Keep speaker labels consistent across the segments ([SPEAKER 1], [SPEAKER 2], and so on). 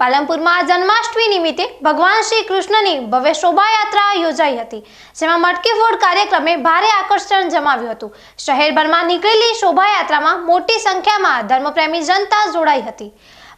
[SPEAKER 1] પાલનપુરમાં જન્માષ્ટમી નિમિત્તે ભગવાન શ્રી કૃષ્ણની ભવ્ય શોભાયાત્રા યોજાઈ હતી, જેમાં મટકી ફોડ કાર્યક્રમે ભારે આકર્ષણ જમાવ્યું હતું. શહેરભરમાં નીકળેલી શોભાયાત્રામાં મોટી સંખ્યામાં ધર્મપ્રેમી જનતા જોડાઈ હતી.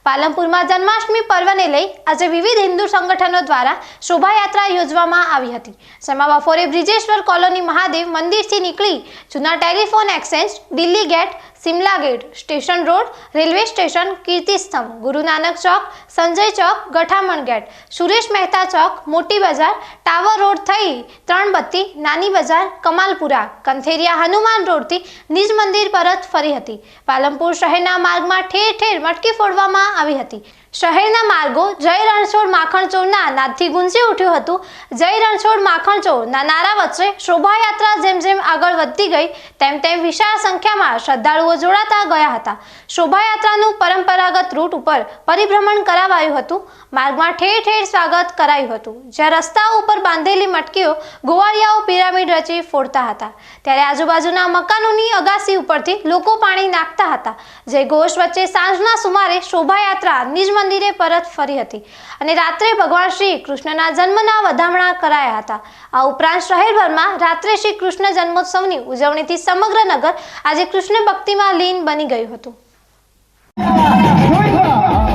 [SPEAKER 1] પાલનપુરમાં જન્માષ્ટમી પર્વને લઈ આજે વિવિધ હિન્દુ સંગઠનો દ્વારા શોભાયાત્રા યોજવામાં આવી હતી. જેમાં બપોરે બ્રિજેશ્વર કોલોની મહાદેવ મંદિરથી નીકળી જૂના telephone exchange, Delhi gate Simla gate station road, railway station, Kirtistambh Guru Nanak Chowk, Sanjay Chowk, Gathaman gate, Suresh Mehta Chowk, મોટી બજાર, ટાવર રોડ થઈ ત્રણ બત્તી નાની બજાર, કમાલપુરા, કંથેરિયા હનુમાન રોડથી નિજ મંદિર પરત ફરી હતી. પાલનપુર શહેરના માર્ગમાં ઠેર ઠેર મટકી ફોડવામાં આવી હતી. શહેરના માર્ગો જય રણછોડ માખણચોરના નાદથી ગુંજી ઉઠ્યું હતું. જય રણછોડ માખણચોરના નારા વચ્ચે શોભાયાત્રા જેમ જેમ આગળ વધતી ગઈ, તેમ તેમ વિશાળ સંખ્યામાં શ્રદ્ધાળુઓ જોડાતા ગયા હતા. શોભાયાત્રાનું પરંપરાગત રૂટ ઉપર પરિભ્રમણ કરાવાયું હતું. માર્ગમાં ઠેર ઠેર સ્વાગત કરાયું હતું. જ્યાં રસ્તાઓ ઉપર બાંધેલી મટકીઓ ગોવાળિયાઓ પિરામિડ રચી ફોડતા હતા. ત્યારે આજુબાજુના મકાનોની અગાસી ઉપરથી લોકો પાણી નાખતા હતા. જે ઘોષ વચ્ચે સાંજના સુમારે શોભાયાત્રા નિજ મંદિરે પરત ફરી હતી. અને રાત્રે ભગવાન શ્રી કૃષ્ણના જન્મના વધામણા કરાયા હતા. આ ઉપરાંત શહેરભરમાં રાત્રે શ્રી કૃષ્ણ જન્મોત્સવની ઉજવણીથી સમગ્ર નગર આજે કૃષ્ણ ભક્તિમાં લીન બની ગયું હતું.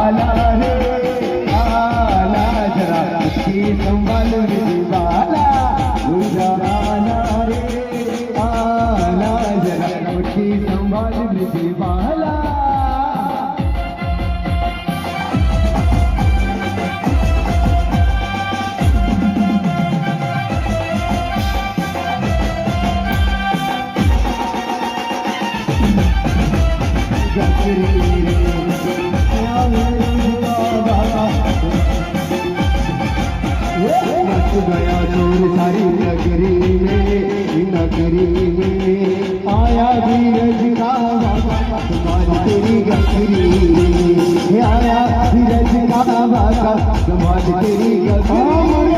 [SPEAKER 2] आला ગયા આયા ધીરજ રાવા તમારી તેરી ગગરી આયા ધીરજ રાવા તમારી તેરી ગગરી